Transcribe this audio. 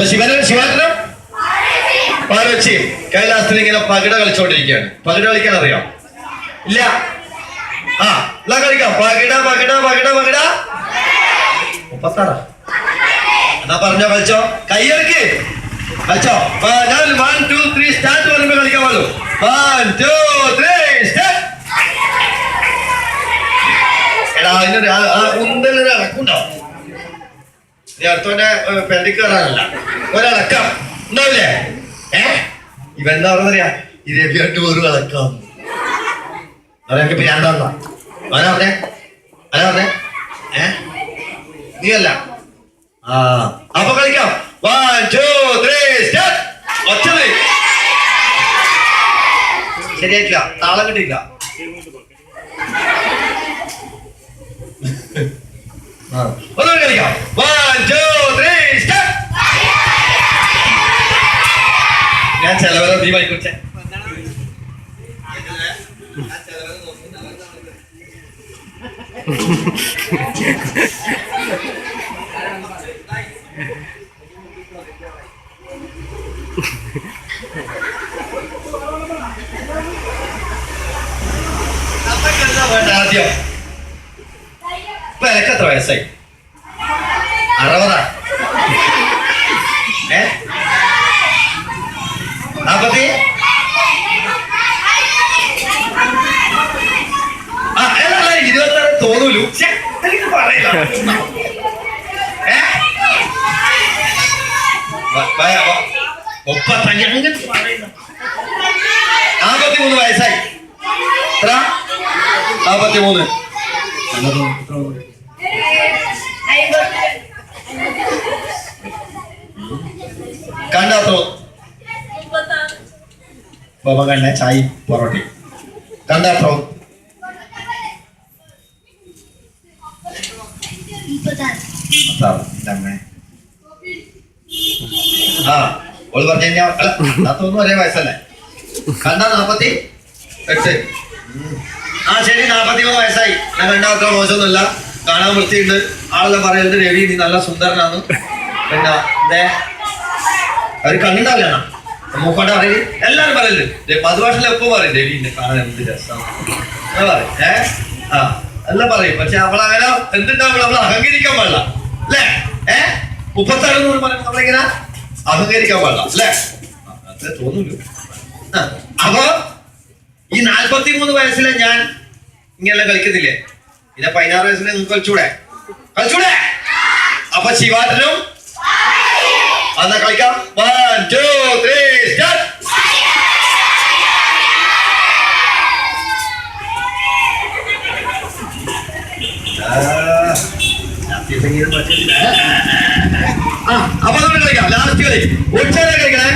അപ്പൊ ശിവന ശിവാട്ടനും പാർവച്ചിയും കൈലാസത്തിൽ ഇങ്ങനെ പകിട കളിച്ചോണ്ടിരിക്കുകയാണ്. പകിട കളിക്കാൻ അറിയാം. ഇല്ല. ആ എന്നാ കളിക്കാം. പകിട പകിട പകിട പകിട. മുപ്പത്താറാ. എന്നാ പറഞ്ഞോ കളിച്ചോ? കയ്യിറക്ക് കളിച്ചോ? വൺ ടു ത്രീ സ്റ്റാർട്ട് പറയുമ്പോ കളിക്കാൻ പാടും. വൺ ടു ത്രീ അതിനൊരു ആ- നീ അടുത്തവന്റെ പെരടി കയറാനല്ല. ഒരടക്കം ഉണ്ടാവില്ലേ? ഏ? ഇവൻ എന്താ പറഞ്ഞറിയാ ഈ രവിയായിട്ട് ഒരു അടക്കം അവനൊക്കെ ഇപ്പൊ ഞാൻ തന്ന അവനാ പറഞ്ഞേ? അവനാ പറഞ്ഞേ? ഏ? നീ അല്ല ആ അപ്പൊ കളിക്കാം. വൺ ടു ത്രീ സ്റ്റാർട്ട് ശരിയായിട്ടില്ല. താളം കിട്ടില്ല ആ ഒന്നും കളിക്കാം. വൺ ടു ത്രീ സ്റ്റാർട്ട് ഞാൻ ചെലവരെ നീ വായിക്കുച്ചേ നമ്മക്ക് എന്താ വേണ്ട ആദ്യം ഇപ്പൊ എനിക്ക് എത്ര വയസ്സായി അറുപതാ. ഏ? നാപ്പത്തി? ആ അല്ല അല്ല ഇരുപത്താറ് തോന്നൂലു. പറയില്ല. മുപ്പത്തഞ്ച് അങ്ങനെ പറയില്ല. നാപ്പത്തി മൂന്ന് വയസ്സായി. എത്ര? നാപ്പത്തി മൂന്ന് കണ്ടാത്തോ ബാബ കണ്ട ചായ പൊറോട്ടി. കണ്ടാത്തോ ആ ഓൾ പറഞ്ഞു കഴിഞ്ഞാ അല്ല നാത്തൊന്നും ഒരേ വയസ്സല്ലേ? കണ്ട നാപ്പത്തി എട്ട്. ആ ശരി നാപ്പത്തി മൂന്ന് വയസ്സായി. ഞാൻ കണ്ട അത്ര മോശമൊന്നുമില്ല. കാണാൻ വൃത്തിയുണ്ട്. ആളെല്ലാം പറയുന്നത് രവി നീ നല്ല സുന്ദരനാണ്. അവർ കണ്ടിണ്ടാവില്ല മൂപ്പാട്ട് പറയൽ. എല്ലാരും പറയൽ. മധുഭാഷയിൽ എപ്പോ പറയും? രവി എന്നെ കാണാൻ എന്ത് രസം പറയും ഏ? ആ എല്ലാം പറയും. പക്ഷെ അവളങ്ങനെ എന്തുണ്ടാവും അവൾ അഹങ്കരിക്കാൻ പാടില്ല. അല്ലേ? ഏ? മുപ്പത്താറ് എന്ന് പറയുമ്പോൾ നമ്മളിങ്ങനെ അഹങ്കരിക്കാൻ പാടില്ല. അല്ലേ? അത്രേ തോന്നുന്നു അപ്പൊ ഈ നാൽപ്പത്തി മൂന്ന് വയസ്സിലെ ഞാൻ ഇങ്ങനെല്ലാം കളിക്കുന്നില്ലേ? പിന്നെ പതിനാറ് വയസ്സിലെ നിങ്ങൾക്ക് കളിച്ചൂടെ? കളിച്ചൂടെ? അപ്പൊ ശിവാട്ടനും എന്നാ കളിക്കാം വൺ ടു ത്രീ അപ്പൊ നമ്മൾ കളിക്കാം. ലാസ്റ്റ് കളി. ഉച്ച കളിക്കണേ.